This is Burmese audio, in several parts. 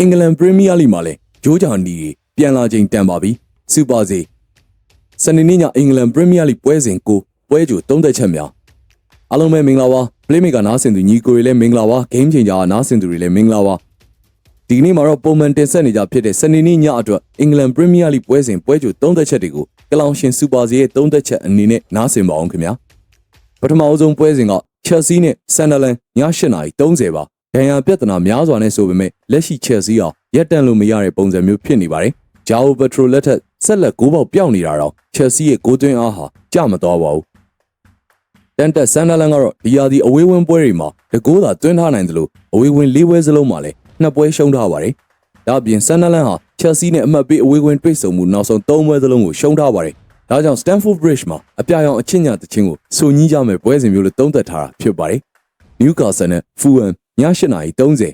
အင်္ဂလန်ပရီးမီးယားလိမှာလည်းဂျိုးဂျာနီတွေပြန်လာချိန်တန်ပါပြီစူပါစီစနေနေ့ညအင်္ဂလန်ပရီးမီးယားလိပွဲစဉ်ကိုပွဲကြိုသုံးသက်ချက်များအားလုံးပဲမင်္ဂလာပါပလေးမီကနားဆင်သူညီကိုတွေလည်းမင်္ဂလာပါဂိမ်းချိန်ကြာနားဆင်သူတွေလည်းမင်္ဂလာပါဒီကနေ့မှာတော့ပုံမှန်တင်ဆက်နေကြဖြစ်တဲ့စနေနေ့ညအတွက်အင်္ဂလန်ပရီးမီးယားလိပွဲစဉ်ပွဲကြိုသုံးသက်ချက်တွေကိုကလောင်ရှင်စူပါစီရဲ့သုံးသက်ချက်အနေနဲ့နားဆင်ပါအောင်ခင်ဗျာပထမအဆုံးပွဲစဉ်ကချက်ဆီနဲ့ဆန်ဒါလန်ည8:30ပါ ဒဏ်ရာပြဿနာများစွာနဲ့ဆိုပေမဲ့လက်ရှိချက်ဆီဟာရက်တန့်လို့မရတဲ့ပုံစံမျိုးဖြစ်နေပါတယ်ဂျာအိုပက်ထရိုလက်ထက်ဆက်လက်ကိုးပေါက်ပြောင်းနေတာတော့ချက်ဆီရဲ့ကိုးသွင်းအားဟာကြမသွားပါဘူးတန်တက်ဆန်ဒါလန်ကတော့ဒီယာဒီအဝေးဝင်းပွဲတွေမှာတကိုးသာသွင်းထားနိုင်တယ်လို့အဝေးဝင်း၄ပွဲစလုံးမှာလည်းနှစ်ပွဲရှုံးထားပါတယ်။ဒါ့အပြင်ဆန်ဒါလန်ဟာချက်ဆီနဲ့အမှတ်ပေးအဝေးဝင်းတွေ့ဆုံမှုနောက်ဆုံး၃ပွဲစလုံးကိုရှုံးထားပါတယ်။ဒါကြောင့် Stamford Bridge မှာအပြာရောင်အချင်းညာတချင်းကိုစုံကြီးကြမဲ့ပွဲစဉ်မျိုးလို့သုံးသပ်ထားတာဖြစ်ပါတယ်။ Newcastle နဲ့ Fulham ည 8:30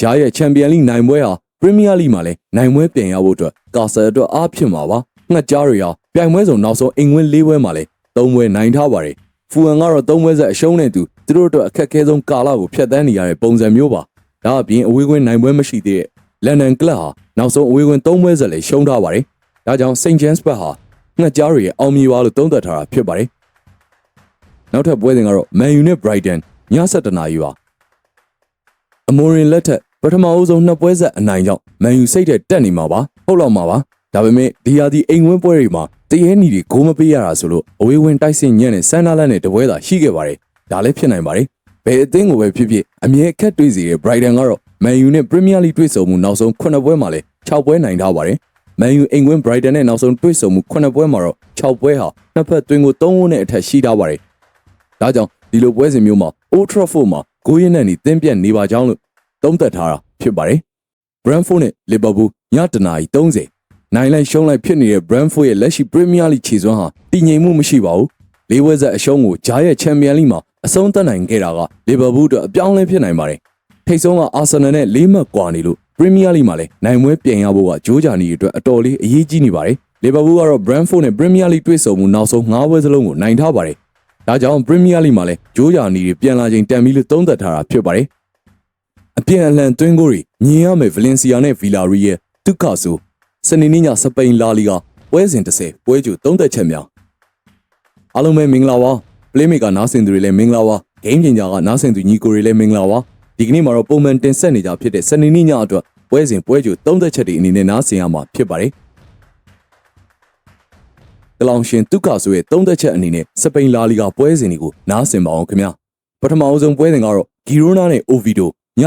ဂျားရဲ့ချန်ပီယံလိနိုင်ပွဲဟာပရီးမီးယားလိမှာလည်းနိုင်ပွဲပြန်ရဖို့အတွက်ကာဆယ်အတွက်အားဖြစ်မှာပါငှက်ကြားတွေဟာပြိုင်ပွဲစုံနောက်ဆုံးအင်္ဂွင်း၄ပွဲမှာလည်း၃ပွဲနိုင်ထားပါတယ်ဖူဟန်ကတော့၃ပွဲဆက်အရှုံးနေသူသူတို့အတွက်အခက်အခဲဆုံးကာလကိုဖျက်ဆီးနေရတဲ့ပုံစံမျိုးပါဒါအပြင်အဝေးကွင်းနိုင်ပွဲမရှိသေးတဲ့လန်ဒန်ကလပ်ဟာနောက်ဆုံးအဝေးကွင်း၃ပွဲဆက်လည်းရှုံးထားပါတယ်ဒါကြောင့် St James Park ဟာငှက်ကြားတွေရဲ့အောင်မြင်ပါလို့သုံးသပ်ထားတာဖြစ်ပါတယ်နောက်ထပ်ပွဲစဉ်ကတော့ Man U နဲ့ Brighton ည7:00နာရီပါ အမိုရင်လက်ထက်ပထမအဦးဆုံးနှစ်ပွဲဆက်အနိုင်ကြောင့်မန်ယူစိတ်တဲ့တက်နေမှာပါဟုတ်တော့မှာပါဒါပေမဲ့ဒီယာဒီအိမ်ဝင်းပွဲတွေမှာတရေနီတွေဂိုးမပေးရတာဆိုလို့အဝေးဝင်တိုက်စစ်ညံ့တဲ့ဆန်နာလန်နဲ့တပွဲသာရှိခဲ့ပါတယ်ဒါလည်းဖြစ်နိုင်ပါတယ်ဘယ်အသင်းကိုပဲဖြစ်ဖြစ်အမြဲအခက်တွေ့စေတဲ့ Brighton ကတော့မန်ယူနဲ့ Premier League တွေ့ဆုံမှုနောက်ဆုံး9ပွဲမှာလည်း6ပွဲနိုင်ထားပါတယ်မန်ယူအိမ်ဝင်း Brighton နဲ့နောက်ဆုံးတွေ့ဆုံမှု9ပွဲမှာတော့6ပွဲဟာနှစ်ဖက်သွင်းကို3ဝန်းနဲ့အထက်ရှိထားပါတယ်ဒါကြောင့်ဒီလိုပွဲစဉ်မျိုးမှာ Old Trafford မှာ ဂိုးရင်းနဲ့နေတင်းပြတ်နေပါကြောင်းလို့သုံးသပ်ထားတာဖြစ်ပါတယ်။ Brentford နဲ့ Liverpool ညတနာရီ30နိုင်လိုက်ရှုံးလိုက်ဖြစ်နေတဲ့ Brentford ရဲ့လက်ရှိ Premier League ခြေစွမ်းဟာတည်ငြိမ်မှုမရှိပါဘူး။လေးဝက်ဆက်အရှုံးကိုဂျားရဲ့ Champions League မှာအဆုံးသတ်နိုင်ခဲ့တာက Liverpool အတွက်အပြောင်းအလဲဖြစ်နိုင်ပါတယ်။ထိတ်ဆုံးက Arsenal နဲ့လေးမှတ်ကွာနေလို့ Premier League မှာလည်းနိုင်ပွဲပြန်ရဖို့ကဂျိုးဂျာနီအတွက်အတော်လေးအရေးကြီးနေပါတယ်။ Liverpool ကတော့ Brentford နဲ့ Premier League တွေ့ဆုံမှုနောက်ဆုံး၅ပွဲစလုံးကိုနိုင်ထားပါတယ်။ ဒါကြောင့် Premier League မှာလည်းဂျိုးဂျာနီတွေပြန်လာချိန်တန်ပြီလို့သုံးသပ်ထားတာဖြစ်ပါတယ်။အပြန်အလှန်သွင်းကိုတွေမြင်ရမယ်ဗလင်စီယာနဲ့ဗီလာရီရဲ့တုခဆိုစနေနေ့ညစပိန်လာလီဂါပွဲစဉ်30ပွဲကြိုသုံးသက်ချက်များအားလုံးပဲမင်္ဂလာပါပလေးမေကနားဆင်သူတွေလည်းမင်္ဂလာပါဂိမ်းပညာကနားဆင်သူညီကိုတွေလည်းမင်္ဂလာပါဒီကနေ့မှာတော့ပုံမှန်တင်ဆက်နေကြဖြစ်တဲ့စနေနေ့ညအတွက်ပွဲစဉ်ပွဲကြိုသုံးသက်ချက်တွေအနေနဲ့နားဆင်ရမှာဖြစ်ပါတယ် ကလောင်ရှင်တုခဆိုရဲ့သုံးသက်ချက်အနေနဲ့စပိန်လာလီဂါပွဲစဉ်တွေကိုနားဆင်ပါအောင်ခင်ဗျာပထမအဆုံးပွဲစဉ်ကတော့ဂီရိုနာနဲ့အိုဗီဒိုည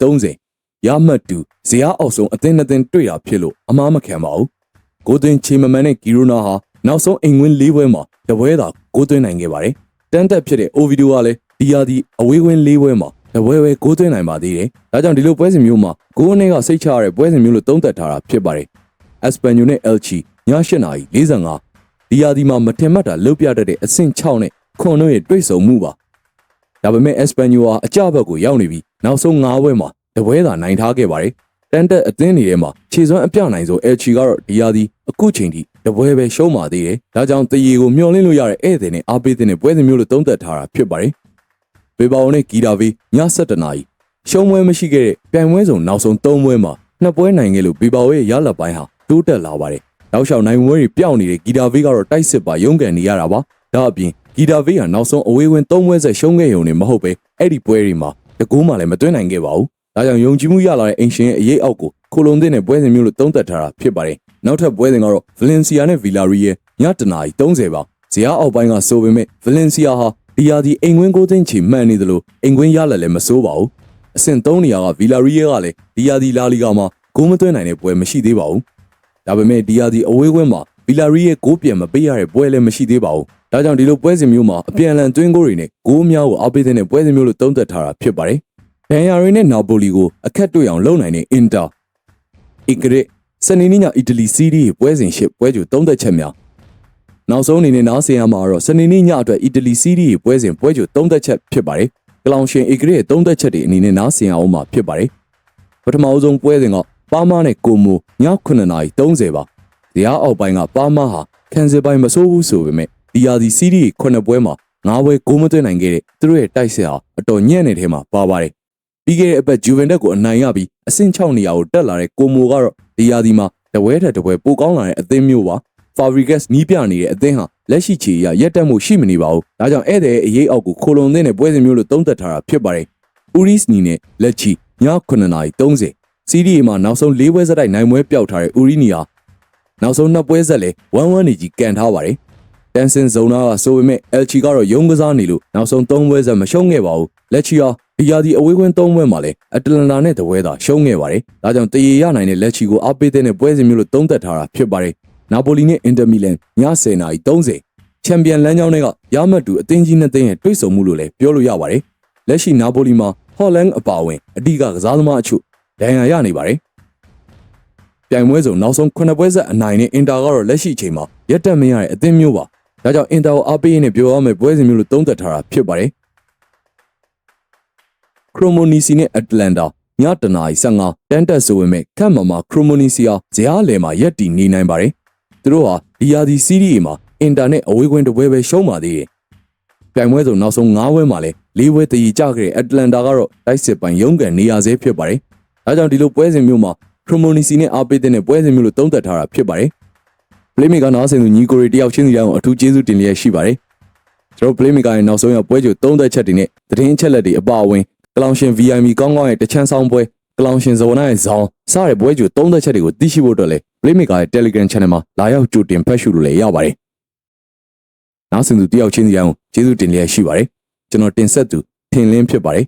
6:30ရမှတ်တူဇေယျအောက်ဆုံးအသင်းနှစ်သင်းတွေ့တာဖြစ်လို့အမားမခံပါဘူး။ကိုသွင်းချေမမန်နဲ့ဂီရိုနာဟာနောက်ဆုံးအိမ်ဝင်း၄ပွဲမှာတပွဲသာကိုသွင်းနိုင်ခဲ့ပါတယ်။တန်းတက်ဖြစ်တဲ့အိုဗီဒိုကလည်းဒီယာဒီအဝေးဝင်း၄ပွဲမှာတပွဲပဲကိုသွင်းနိုင်ပါသေးတယ်။ဒါကြောင့်ဒီလိုပွဲစဉ်မျိုးမှာကိုအနေကစိတ်ချရတဲ့ပွဲစဉ်မျိုးလို့သုံးသပ်ထားတာဖြစ်ပါတယ်။အက်စပန်ညိုနဲ့အယ်ချီည8:45 ဒီယာဒီမှာမထင်မှတ်တာလုတ်ပြတတ်တဲ့အဆင့်6နဲ့ခွန်တို့ရဲ့တွေ့ဆုံမှုပါ။ဒါပေမဲ့အက်စပန်ညိုဟာအကြဘက်ကိုရောက်နေပြီးနောက်ဆုံး၅ပွဲမှာတပွဲသာနိုင်ထားခဲ့ပါတယ်။တန်တက်အသင်းတွေထဲမှာခြေစွမ်းအပြနိုင်ဆုံး LG ကတော့ဒီယာဒီအခုချိန်ထိတပွဲပဲရှုံးပါသေးတယ်။ဒါကြောင့်တရီကိုမျှော်လင့်လို့ရတဲ့ဧည့်သည်နဲ့အားပေးတဲ့ပွဲစဉ်မျိုးလို့သုံးသပ်ထားတာဖြစ်ပါတယ်။ဘေဘာအိုနဲ့ဂီတာဗီည7နာရီရှုံးပွဲမရှိခဲ့တဲ့ပြိုင်ပွဲစုံနောက်ဆုံး၃ပွဲမှာနှစ်ပွဲနိုင်ခဲ့လို့ဘေဘာအိုရဲ့ရလပိုင်းဟာတိုးတက်လာပါတယ်။ နောက်လျှောက်နိုင်ပွဲတွေပြောင်းနေတဲ့ဂီတာဗီကတော့တိုက်စစ်ပါရုန်းကန်နေရတာပါ။ဒါအပြင်ဂီတာဗီဟာနောက်ဆုံးအဝေးဝင်၃ပွဲဆက်ရှုံးခဲ့ရုံနဲ့မဟုတ်ပဲအဲ့ဒီပွဲတွေမှာတကူးမှလည်းမသွင်းနိုင်ခဲ့ပါဘူး။ဒါကြောင့်ယုံကြည်မှုရလာတဲ့အင်ရှင်ရဲ့အရေးအောက်ကိုခိုလုံတဲ့နဲ့ပွဲစဉ်မျိုးလို့သုံးသပ်ထားတာဖြစ်ပါတယ်။နောက်ထပ်ပွဲစဉ်ကတော့ဗလင်စီယာနဲ့ဗီလာရီရဲ့ညတနာရီ30ပါ။ဇီယာအောက်ပိုင်းကဆိုပေမဲ့ဗလင်စီယာဟာဒီယာဒီအိမ်ဝင်းကိုသိန်းချီမှန်နေသလိုအိမ်ကွင်းရလာလည်းမစိုးပါဘူး။အဆင့်3နေရာကဗီလာရီရဲ့ကလည်းဒီယာဒီလာလီဂါမှာဂိုးမသွင်းနိုင်တဲ့ပွဲမရှိသေးပါဘူး။ ဒါပေမဲ့ဒီယာဒီအဝေးကွင်းမှာဗီလာရီရဲ့ဂိုးပြန်မပေးရတဲ့ပွဲလည်းမရှိသေးပါဘူး။ဒါကြောင့်ဒီလိုပွဲစဉ်မျိုးမှာအပြန်အလှန်သွင်းဂိုးတွေနဲ့ဂိုးများကိုအားပေးတဲ့ပွဲစဉ်မျိုးလို့သုံးသပ်ထားတာဖြစ်ပါတယ်။ဒန်ယာရီနဲ့နာပိုလီကိုအခက်တွေ့အောင်လုပ်နိုင်တဲ့အင်တာအီဂရစ်စနေနေ့ညအီတလီစီးရီးပွဲစဉ်ရှစ်ပွဲကြိုသုံးသက်ချက်များနောက်ဆုံးအနေနဲ့နားဆင်ရမှာတော့စနေနေ့ညအတွက်အီတလီစီးရီးပွဲစဉ်ပွဲကြိုသုံးသက်ချက်ဖြစ်ပါတယ်။ကလောင်ရှင်အီဂရစ်သုံးသက်ချက်တွေအနေနဲ့နားဆင်ရအောင်မှာဖြစ်ပါတယ်။ပထမအဆုံးပွဲစဉ်က ပါမားနဲ့ကိုမိုည9:30ပါ။တရားအောက်ပိုင်းကပါမားဟာကန်ဆယ်ပိုင်းမဆိုးဘူးဆိုပေမဲ့ဒီယာဒီစီးရီး9ပွဲမှာ9ပွဲဂိုးမသွင်းနိုင်ခဲ့တဲ့သူတို့ရဲ့တိုက်စစ်ဟာအတော်ညံ့တဲ့ထဲမှာပါပါတယ်ပြီးခဲ့တဲ့အပတ်ဂျူဗန်တက်ကိုအနိုင်ရပြီးအဆင့်6နေရာကိုတက်လာတဲ့ကိုမိုကတော့ဒီယာဒီမှာတပွဲထက်တပွဲပိုကောင်းလာတဲ့အသင်းမျိုးပါ Fabregas နီးပြနေတဲ့အသင်းဟာလက်ရှိခြေရရက်တက်မှုရှိမနေပါဘူး။ဒါကြောင့်ဧည့်သည်ရဲ့အရေးအောက်ကိုခိုလုံသင်းနဲ့ပွဲစဉ်မျိုးလို့သုံးသပ်ထားတာဖြစ်ပါတယ်။ Uris နီနဲ့လက်ချီည9:30 CDA မှာနောက်ဆုံး၄ပွဲဆက်တိုက်နိုင်ပွဲပျောက်ထားတဲ့ Uri နီဟာနောက်ဆုံးနှစ်ပွဲဆက်လဲ1-1နေကြီးကန်ထားပါတယ်။တန်ဆင်ဇုံနာကဆိုပေမဲ့ LC ကတော့ရုံးကစားနေလို့နောက်ဆုံး၃ပွဲဆက်မရှုံးခဲ့ပါဘူး။လက်ချီဟာဒီယာဒီအဝေးကွင်း၃ပွဲမှာလဲအတလန်တာနဲ့တပွဲသာရှုံးခဲ့ပါတယ်။ဒါကြောင့်တရေရနိုင်တဲ့လက်ချီကိုအားပေးတဲ့ပွဲစဉ်မျိုးလို့သုံးသပ်ထားတာဖြစ်ပါတယ်။နာပိုလီနဲ့အင်တာမီလန်ည10:30ချန်ပီယံလမ်းကြောင်းတွေကရမတ်တူအသင်းကြီးနှစ်သင်းရဲ့တွေ့ဆုံမှုလို့လည်းပြောလို့ရပါတယ်။လက်ရှိနာပိုလီမှာဟော်လန်အပါအဝင်အဓိကကစားသမားအချို့ ဒဏ်ရာရနေပါတယ်။ပြိုင်ပွဲစုံနောက်ဆုံး9ပွဲဆက်အနိုင်နဲ့အင်တာကတော့လက်ရှိအချိန်မှာရက်တက်မရတဲ့အသင်းမျိုးပါ။ဒါကြောင့်အင်တာကိုအားပေးရင်းနဲ့ပြောရမယ့်ပွဲစဉ်မျိုးလို့သုံးသပ်ထားတာဖြစ်ပါတယ်။ခရိုမိုနီစီနဲ့အတလန်တာညတနာရီ15တန်တက်ဆိုပေမဲ့ခက်မမှာခရိုမိုနီစီဟာဇရားလယ်မှာရက်တီနေနိုင်ပါတယ်။သူတို့ဟာဒီယာဒီစီးရီးမှာအင်တာနက်အဝေးကွင်းတစ်ပွဲပဲရှုံးပါသေးတယ်။ပြိုင်ပွဲဆိုနောက်ဆုံး9ပွဲမှာလဲ၄ပွဲတည်ကြခဲ့တဲ့အတလန်တာကတော့တိုက်စစ်ပိုင်ရုံးကန်နေရာစေးဖြစ်ပါတယ်။ ဒါကြောင့်ဒီလိုပွဲစဉ်မျိုးမှာခရိုမိုနီစီနဲ့အားပေးတဲ့ပွဲစဉ်မျိုးလို့သုံးသပ်ထားတာဖြစ်ပါတယ်။ Playmaker နားဆင်သူညီကိုရီတယောက်ချင်းစီတိုင်းကိုအထူးကျေးဇူးတင်လျက်ရှိပါတယ်။ကျွန်တော် Playmaker ရဲ့နောက်ဆုံးရပွဲကြိုသုံးသက်ချက်တွေနဲ့သတင်းအချက်လက်တွေအပါအဝင်ကလောင်ရှင် VIP ကောင်းကောင်းရဲ့တချမ်းဆောင်ပွဲကလောင်ရှင်ဇော်နာရဲ့ဇောင်းစတဲ့ပွဲကြိုသုံးသက်ချက်တွေကိုသိရှိဖို့အတွက်လည်း Playmaker ရဲ့ Telegram Channel မှာလာရောက်ကြိုတင်ဖတ်ရှုလို့လည်းရပါတယ်။နောက်ဆင်သူတယောက်ချင်းစီတိုင်းကိုကျေးဇူးတင်လျက်ရှိပါတယ်။ကျွန်တော်တင်ဆက်သူထင်လင်းဖြစ်ပါတယ်